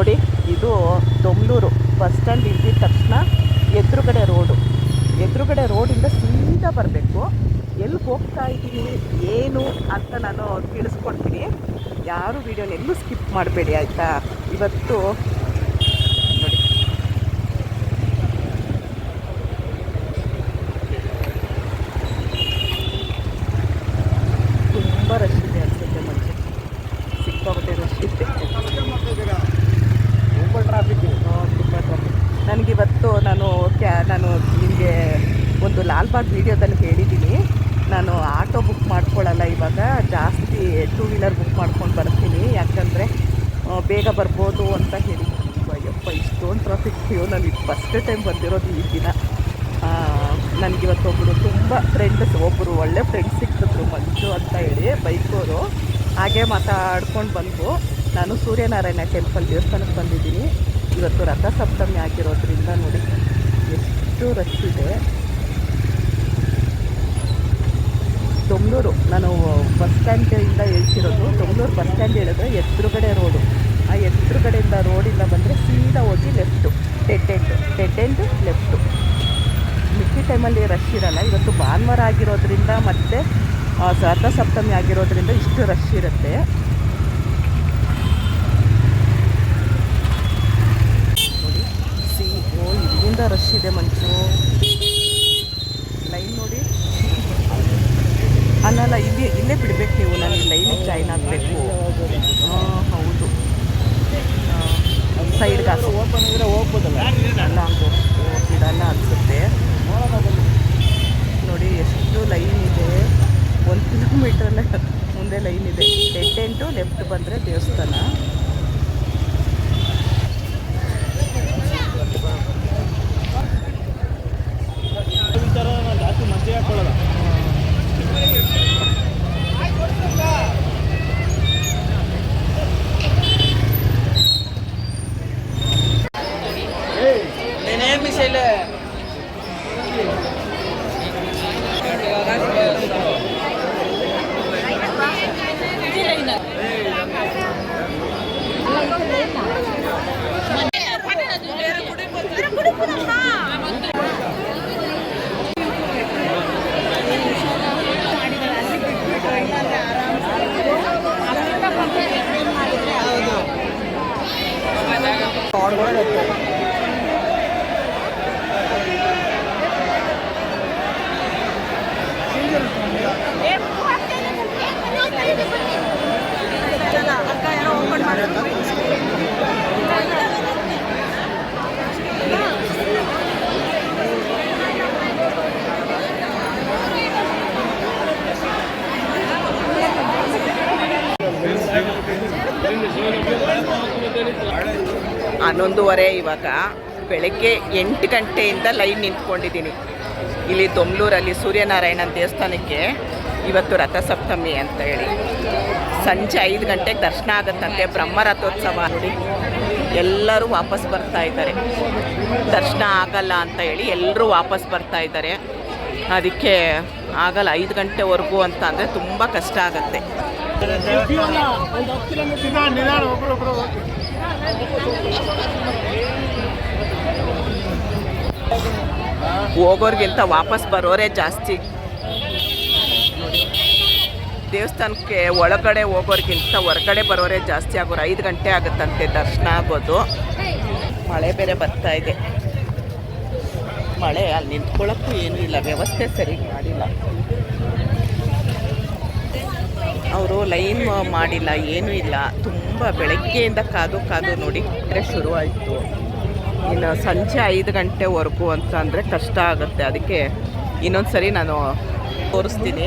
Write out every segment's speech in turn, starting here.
ನೋಡಿ, ಇದು Domlur bus stand ಇಳಿದ ತಕ್ಷಣ ಎದುರುಗಡೆ ರೋಡು. ಎದುರುಗಡೆ ರೋಡಿಂದ ಸೀದಾ ಬರಬೇಕು. ಎಲ್ಲಿ ಹೋಗ್ತಾ ಇದ್ದೀನಿ ಏನು ಅಂತ ನಾನು ತಿಳಿಸ್ಕೊಡ್ತೀನಿ. ಯಾರು ವೀಡಿಯೋನ ಎಲ್ಲೂ ಸ್ಕಿಪ್ ಮಾಡಬೇಡಿ, ಆಯಿತಾ? ಇವತ್ತು ನೋಡಿ. ತುಂಬ ರಶ್ ಇದೆ ಅನ್ಸುತ್ತೆ ಮುಂಚೆ ಸಿಕ್ಕಾಪಟ್ಟೆ ರಶ್ ಇದೆ ತುಂಬ ಟ್ರಾಫಿಕ್ ತುಂಬ ಟ್ರಾಫಿಕ್ ನನಗಿವತ್ತು ನಾನು ಕ್ಯಾ ನಾನು ನಿಮಗೆ ಒಂದು ಲಾಲ್ಬಾಗ್ ವೀಡಿಯೋದಲ್ಲಿ ಹೇಳಿದ್ದೀನಿ. ನಾನು ಆಟೋ ಬುಕ್ ಮಾಡ್ಕೊಳ್ಳಲ್ಲ ಇವಾಗ. ಜಾಸ್ತಿ ಟೂ ವೀಲರ್ ಬುಕ್ ಮಾಡ್ಕೊಂಡು ಬರ್ತೀನಿ. ಯಾಕಂದರೆ ಬೇಗ ಬರ್ಬೋದು ಅಂತ ಹೇಳಿ. ಅಯ್ಯಪ್ಪ, ಇಷ್ಟೊಂದು ಟ್ರಾಫಿಕ್ ಕ್ಯೂ ನಾನು ಇದು ಫಸ್ಟ್ ಟೈಮ್ ಬಂದಿರೋದು ಈ ದಿನ. ನನಗಿವತ್ತು ಒಬ್ಬರು ತುಂಬ ಫ್ರೆಂಡ್ಸ್ ಒಬ್ಬರು ಒಳ್ಳೆ ಫ್ರೆಂಡ್ಸ್ ಸಿಕ್ಕಿದ್ರು, ಮಂಜು ಅಂತ ಹೇಳಿ ಬೈಕೋರು ಹಾಗೆ ಮಾತಾಡ್ಕೊಂಡು ಬಂದು, ನಾನು ಸೂರ್ಯನಾರಾಯಣ ಟೆಂಪಲ್ ದೇವಸ್ಥಾನಕ್ಕೆ ಬಂದಿದ್ದೀನಿ. ಇವತ್ತು ರಥಸಪ್ತಮಿ ಆಗಿರೋದ್ರಿಂದ ನೋಡಿ. ಎಷ್ಟು ರಶ್ ಇದೆ ದೊಮ್ಲೂರು ನಾನು ಬಸ್ ಸ್ಟ್ಯಾಂಡಿಂದ ಹೇಳ್ತಿರೋದು ದೊಮ್ಲೂರು ಬಸ್ ಸ್ಟ್ಯಾಂಡ್ ಹೇಳಿದ್ರೆ ಎದುರುಗಡೆ ರೋಡು. ಆ ಎದುರುಗಡೆಯಿಂದ ರೋಡಿಂದ ಬಂದರೆ ಸೀದಾ ಹೋಗಿ left. Dead end dead end left. ಮಿಕ್ಕಿ ಟೈಮಲ್ಲಿ ರಶ್ ಇರಲ್ಲ. ಇವತ್ತು ಭಾನುವಾರ ಆಗಿರೋದ್ರಿಂದ ಮತ್ತು ಸಪ್ತಮಿ ಆಗಿರೋದ್ರಿಂದ ಇಷ್ಟು ರಶ್ ಇರುತ್ತೆ ನೋಡಿ ಸಿ ಇಲ್ಲಿಂದ ರಶ್ ಇದೆ ಮಂಚು ಲೈನ್ ನೋಡಿ. ಅಲ್ಲಲ್ಲ ಇಲ್ಲಿ, ಇಲ್ಲೇ ಬಿಡಬೇಕು ನೀವು. ನಾನು ಈ ಲೈನಿಗೆ ಜಾಯ್ನ್ ಆಗಬೇಕು. ಹಾಂ, ಹೌದು. ಸೈಡ್ಗೆ ಅದು ಓಪನ್ ಇದ್ರೆ ಹೋಗ್ಬೋದಲ್ಲ ಅಲ್ಲ ಅನಿಸುತ್ತೆ. ನೋಡಿ, ಎಷ್ಟು ಲೈನ್ ಇದೆ. ಒಂದು ಕಿಲೋಮೀಟ್ರಲ್ಲೇ ಮುಂದೆ ಲೈನ್ ಇದೆ. ಟೆಂಟು ಲೆಫ್ಟ್ ಬಂದರೆ ದೇವಸ್ಥಾನ. Thank you. ಹನ್ನೊಂದುವರೆ ಇವಾಗ ಬೆಳಗ್ಗೆ ಎಂಟು ಗಂಟೆಯಿಂದ ಲೈನ್ ನಿಂತ್ಕೊಂಡಿದ್ದೀನಿ. ಇಲ್ಲಿ ದೊಮ್ಲೂರಲ್ಲಿ ಸೂರ್ಯನಾರಾಯಣನ ದೇವಸ್ಥಾನಕ್ಕೆ ಇವತ್ತು ರಥಸಪ್ತಮಿ ಅಂತ ಹೇಳಿ. ಸಂಜೆ ಐದು ಗಂಟೆಗೆ ದರ್ಶನ ಆಗುತ್ತಂತೆ ಬ್ರಹ್ಮರಥೋತ್ಸವ ನೋಡಿ. ಎಲ್ಲರೂ ವಾಪಸ್ ಬರ್ತಾ ಇದ್ದಾರೆ. ದರ್ಶನ ಆಗಲ್ಲ ಅಂತ ಹೇಳಿ ಎಲ್ಲರೂ ವಾಪಸ್ ಬರ್ತಾ ಇದ್ದಾರೆ. ಅದಕ್ಕೆ ಆಗಲ್ಲ ಐದು ಗಂಟೆವರೆಗೂ ಅಂತ ಅಂದರೆ ತುಂಬ ಕಷ್ಟ ಆಗುತ್ತೆ. ಹೋಗೋರ್ಗಿಂತ ವಾಪಸ್ ಬರೋರೇ ಜಾಸ್ತಿ. ದೇವಸ್ಥಾನಕ್ಕೆ ಒಳಗಡೆ ಹೋಗೋರ್ಗಿಂತ ಹೊರಗಡೆ ಬರೋರೇ ಜಾಸ್ತಿ ಆಗೋರು. ಐದು ಗಂಟೆ ಆಗುತ್ತಂತೆ ದರ್ಶನ ಆಗೋದು. ಮಳೆ ಬೇರೆ ಬರ್ತಾ ಇದೆ. ಮಳೆ ಅಲ್ಲಿ ನಿಂತ್ಕೊಳ್ಳೋಕ್ಕೂ ಏನೂ ಇಲ್ಲ. ವ್ಯವಸ್ಥೆ ಸರಿ ಮಾಡಿಲ್ಲ. ಅವರು ಲೈನ್ ಮಾಡಿಲ್ಲ, ಏನೂ ಇಲ್ಲ. ತುಂಬ ಬೆಳಗ್ಗೆಯಿಂದ ಕಾದು ಕಾದು ನೋಡಿ ಶುರು ಇನ್ನು ಸಂಜೆ ಐದು ಗಂಟೆವರೆಗೂ ಅಂತ ಅಂದರೆ ಕಷ್ಟ ಆಗುತ್ತೆ. ಅದಕ್ಕೆ ಇನ್ನೊಂದು ಸರಿ ನಾನು ತೋರಿಸ್ತೀನಿ.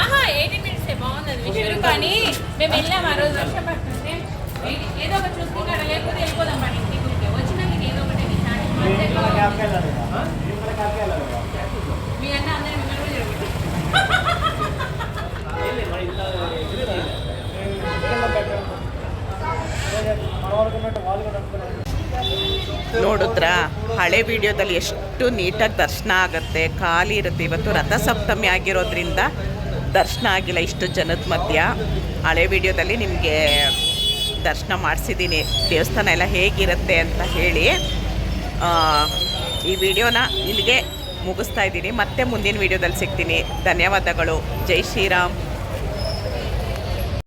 ఆహా ఎయిటీ మినిట్స్ బాగుంది విశ్వరూప అని మేము వెళ్ళాం ఆ రోజు వర్షం పడుతుంటే ఏ- ఏదో ఒకటి చూసుకుంటాడు లేకపోతే వెళ్ళిపోదాం మన ఇంటి గురికి వచ్చినాక ఏదో ఒకటి మీ అన్న అందరూ మిమ్మల్ని కూడా జరుగుతుంది ನೋಡಿದ್ರಾ ಹಳೆ ವಿಡಿಯೋದಲ್ಲಿ ಎಷ್ಟು ನೀಟಾಗಿ ದರ್ಶನ ಆಗುತ್ತೆ, ಖಾಲಿ ಇರುತ್ತೆ. ಇವತ್ತು ರಥಸಪ್ತಮಿ ಆಗಿರೋದ್ರಿಂದ ದರ್ಶನ ಆಗಿಲ್ಲ ಇಷ್ಟು ಜನದ ಮಧ್ಯ. ಹಳೆ ವಿಡಿಯೋದಲ್ಲಿ ನಿಮಗೆ ದರ್ಶನ ಮಾಡಿಸಿದ್ದೀನಿ. ದೇವಸ್ಥಾನ ಎಲ್ಲ ಹೇಗಿರುತ್ತೆ ಅಂತ ಹೇಳಿ ಈ ವಿಡಿಯೋನ ಇಲ್ಲಿಗೆ ಮುಗಿಸ್ತಾ ಇದ್ದೀನಿ. ಮತ್ತೆ ಮುಂದಿನ ವಿಡಿಯೋದಲ್ಲಿ ಸಿಗ್ತೀನಿ. ಧನ್ಯವಾದಗಳು. ಜೈ ಶ್ರೀರಾಮ್.